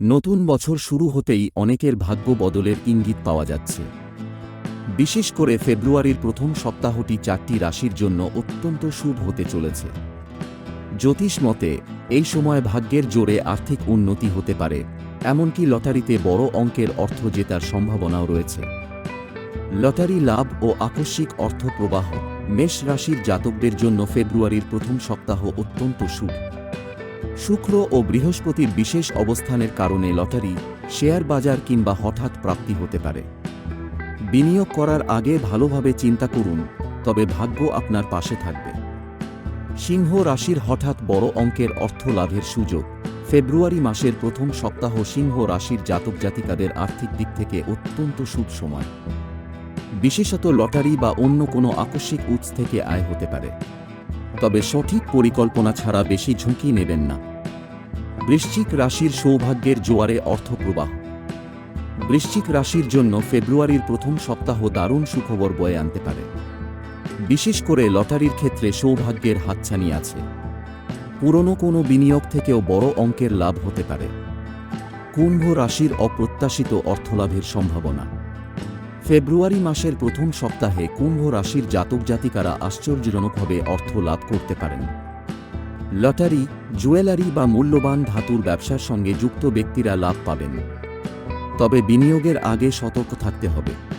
নতুন বছর শুরু হতেই অনেকের ভাগ্য বদলের ইঙ্গিত পাওয়া যাচ্ছে। বিশেষ করে ফেব্রুয়ারির প্রথম সপ্তাহটি চারটি রাশির জন্য অত্যন্ত শুভ হতে চলেছে। জ্যোতিষ মতে, এই সময় ভাগ্যের জোরে আর্থিক উন্নতি হতে পারে, এমনকি লটারিতে বড় অঙ্কের অর্থ জেতার সম্ভাবনাও রয়েছে। লটারি লাভ ও আকস্মিক অর্থ প্রবাহ মেষ রাশির জাতকদের জন্য ফেব্রুয়ারির প্রথম সপ্তাহ অত্যন্ত শুভ। শুক্র ও বৃহস্পতির বিশেষ অবস্থানের কারণে লটারি, শেয়ার বাজার কিংবা হঠাৎ প্রাপ্তি হতে পারে। বিনিয়োগ করার আগে ভালোভাবে চিন্তা করুন, তবে ভাগ্য আপনার পাশে থাকবে। সিংহ রাশির হঠাৎ বড় অঙ্কের অর্থ লাভের সুযোগ। ফেব্রুয়ারি মাসের প্রথম সপ্তাহ সিংহ রাশির জাতক জাতিকাদের আর্থিক দিক থেকে অত্যন্ত শুভ সময়। বিশেষত লটারি বা অন্য কোনো আকস্মিক উৎস থেকে আয় হতে পারে। তবে সঠিক পরিকল্পনা ছাড়া বেশি ঝুঁকি নেবেন না। বৃশ্চিক রাশির সৌভাগ্যের জোয়ারে অর্থপ্রবাহ। বৃশ্চিক রাশির জন্য ফেব্রুয়ারির প্রথম সপ্তাহ দারুণ সুখবর বয়ে আনতে পারে। বিশেষ করে লটারির ক্ষেত্রে সৌভাগ্যের হাতছানি আছে। পুরনো কোনো বিনিয়োগ থেকেও বড় অঙ্কের লাভ হতে পারে। কুম্ভ রাশির অপ্রত্যাশিত অর্থলাভের সম্ভাবনা। ফেব্রুয়ারি মাসের প্রথম সপ্তাহে কুম্ভ রাশির জাতক জাতিকারা আশ্চর্যজনকভাবে অর্থ লাভ করতে পারেন। লটারি, জুয়েলারি বা মূল্যবান ধাতুর ব্যবসার সঙ্গে যুক্ত ব্যক্তিরা লাভ পাবেন। তবে বিনিয়োগের আগে সতর্ক থাকতে হবে।